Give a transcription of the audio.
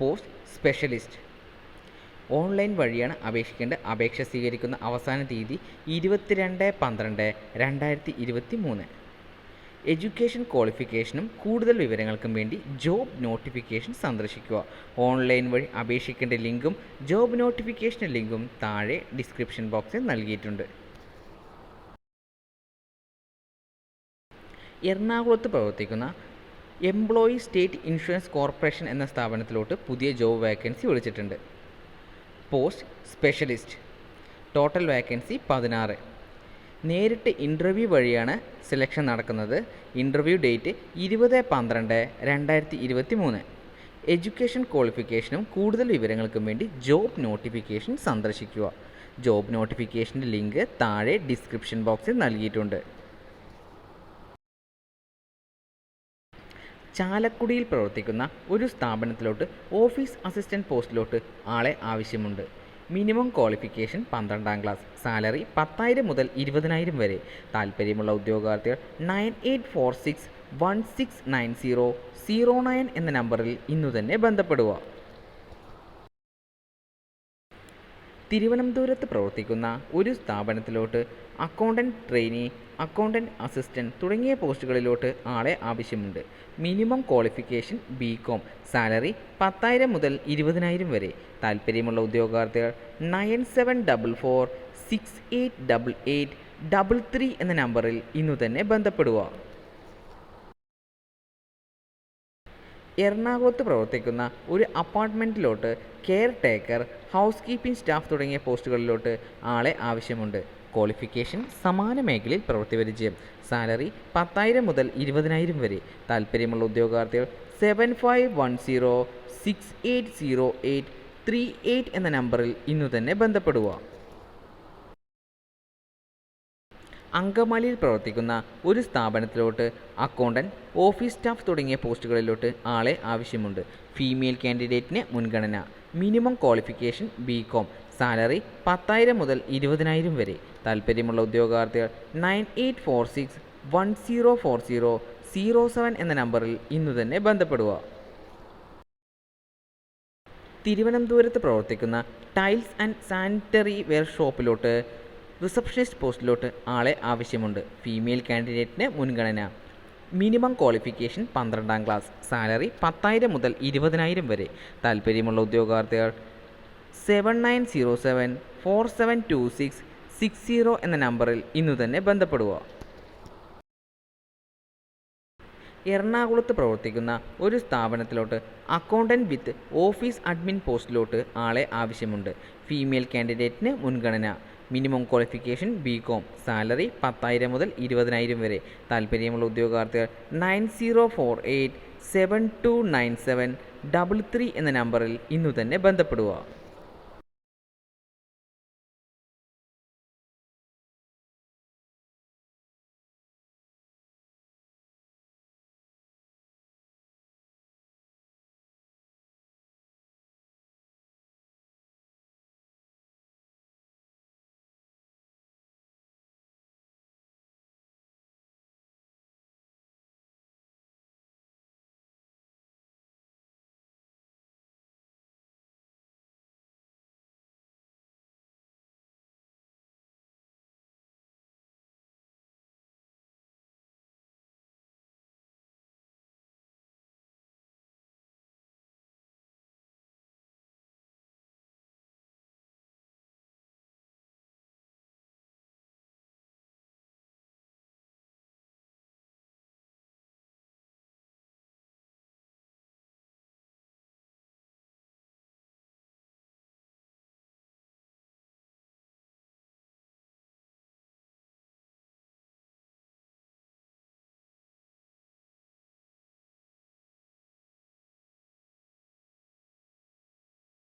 Post specialist. Online വഴിയാണ് അപേക്ഷിക്കേണ്ട അപേക്ഷ സ്വീകരിക്കുന്ന അവസാന തീയതി ഇരുപത്തിരണ്ട് പന്ത്രണ്ട് രണ്ടായിരത്തി ഇരുപത്തി മൂന്ന് എഡ്യൂക്കേഷൻ ക്വാളിഫിക്കേഷനും കൂടുതൽ വിവരങ്ങൾക്കും വേണ്ടി ജോബ് നോട്ടിഫിക്കേഷൻ സന്ദർശിക്കുക. ഓൺലൈൻ വഴി അപേക്ഷിക്കേണ്ട ലിങ്കും ജോബ് നോട്ടിഫിക്കേഷൻ ലിങ്കും താഴെ ഡിസ്ക്രിപ്ഷൻ ബോക്സിൽ നൽകിയിട്ടുണ്ട്. എറണാകുളത്ത് പ്രവർത്തിക്കുന്ന എംപ്ലോയി സ്റ്റേറ്റ് ഇൻഷുറൻസ് കോർപ്പറേഷൻ എന്ന സ്ഥാപനത്തിലോട്ട് പുതിയ ജോബ് വാക്കൻസി വിളിച്ചിട്ടുണ്ട്. പോസ്റ്റ് സ്പെഷ്യലിസ്റ്റ് ടോട്ടൽ വാക്കൻസി പതിനാറ്. നേരിട്ട് ഇന്റർവ്യൂ വഴിയാണ് സെലക്ഷൻ നടക്കുന്നത്. ഇന്റർവ്യൂ ഡേറ്റ് ഇരുപത് പന്ത്രണ്ട് രണ്ടായിരത്തി ഇരുപത്തി മൂന്ന് എഡ്യൂക്കേഷൻ ക്വാളിഫിക്കേഷനും കൂടുതൽ വിവരങ്ങൾക്കും വേണ്ടി ജോബ് നോട്ടിഫിക്കേഷൻ സന്ദർശിക്കുക. ജോബ് നോട്ടിഫിക്കേഷന്റെ ലിങ്ക് താഴെ ഡിസ്ക്രിപ്ഷൻ ബോക്സിൽ നൽകിയിട്ടുണ്ട്. ചാലക്കുടിയിൽ പ്രവർത്തിക്കുന്ന ഒരു സ്ഥാപനത്തിലോട്ട് ഓഫീസ് അസിസ്റ്റന്റ് പോസ്റ്റിലോട്ട് ആളെ ആവശ്യമുണ്ട്. മിനിമം ക്വാളിഫിക്കേഷൻ പന്ത്രണ്ടാം ക്ലാസ്. സാലറി പത്തായിരം മുതൽ ഇരുപതിനായിരം വരെ. താല്പര്യമുള്ള ഉദ്യോഗാർത്ഥികൾ nine eight four six one six nine zero zero nine എന്ന നമ്പറിൽ ഇന്നു തന്നെ ബന്ധപ്പെടുക. തിരുവനന്തപുരത്ത് പ്രവർത്തിക്കുന്ന ഒരു സ്ഥാപനത്തിലോട്ട് അക്കൗണ്ടന്റ് ട്രെയിനി അക്കൗണ്ടന്റ് അസിസ്റ്റന്റ് തുടങ്ങിയ പോസ്റ്റുകളിലോട്ട് ആളെ ആവശ്യമുണ്ട്. Minimum qualification B com salary പത്തായിരം മുതൽ ഇരുപതിനായിരം വരെ. താല്പര്യമുള്ള ഉദ്യോഗാർത്ഥികൾ nine seven double four six eight double eight double three എന്ന നമ്പറിൽ ഇന്നു തന്നെ ബന്ധപ്പെടുക. എറണാകുളത്ത് പ്രവർത്തിക്കുന്ന ഒരു അപ്പാർട്ട്മെന്റിലോട്ട് caretaker housekeeping staff തുടങ്ങിയ പോസ്റ്റുകളിലോട്ട് ആളെ ആവശ്യമുണ്ട്. ക്വാളിഫിക്കേഷൻ സമാന മേഖലയിൽ പ്രവൃത്തി പരിചയം. സാലറി പത്തായിരം മുതൽ ഇരുപതിനായിരം വരെ. താല്പര്യമുള്ള ഉദ്യോഗാർത്ഥികൾ seven five one zero six eight zero eight three eight എന്ന നമ്പറിൽ ഇന്നു തന്നെ ബന്ധപ്പെടുക. അങ്കമാലിയിൽ പ്രവർത്തിക്കുന്ന ഒരു സ്ഥാപനത്തിലോട്ട് അക്കൗണ്ടന്റ് ഓഫീസ് സ്റ്റാഫ് തുടങ്ങിയ പോസ്റ്റുകളിലോട്ട് ആളെ ആവശ്യമുണ്ട്. ഫീമെയിൽ കാൻഡിഡേറ്റിന് മുൻഗണന. Minimum qualification B com. Salary പത്തായിരം മുതൽ ഇരുപതിനായിരം വരെ. താല്പര്യമുള്ള ഉദ്യോഗാർത്ഥികൾ nine eight four six one zero four zero zero seven എന്ന നമ്പറിൽ ഇന്നു തന്നെ ബന്ധപ്പെടുക. തിരുവനന്തപുരത്ത് പ്രവർത്തിക്കുന്ന ടൈൽസ് ആൻഡ് സാനിറ്ററി വെയർ ഷോപ്പിലോട്ട് റിസപ്ഷനിസ്റ്റ് പോസ്റ്റിലോട്ട് ആളെ ആവശ്യമുണ്ട്. ഫീമെയിൽ കാൻഡിഡേറ്റിന് മുൻഗണന. മിനിമം ക്വാളിഫിക്കേഷൻ പന്ത്രണ്ടാം ക്ലാസ്. സാലറി പത്തായിരം മുതൽ ഇരുപതിനായിരം വരെ. താല്പര്യമുള്ള ഉദ്യോഗാർത്ഥികൾ seven nine zero seven four seven two six six zero എന്ന നമ്പറിൽ ഇന്നു തന്നെ ബന്ധപ്പെടുക എറണാകുളത്ത് പ്രവർത്തിക്കുന്ന ഒരു സ്ഥാപനത്തിലോട്ട് അക്കൗണ്ടന്റ് വിത്ത് ഓഫീസ് അഡ്മിൻ പോസ്റ്റിലോട്ട് ആളെ ആവശ്യമുണ്ട്. ഫീമെയിൽ കാൻഡിഡേറ്റിന് മുൻഗണന. Minimum qualification B com salary പത്തായിരം മുതൽ ഇരുപതിനായിരം വരെ. താല്പര്യമുള്ള ഉദ്യോഗാർത്ഥികൾ nine zero four eight seven two nine seven double three എന്ന നമ്പറിൽ ഇന്നു തന്നെ ബന്ധപ്പെടുക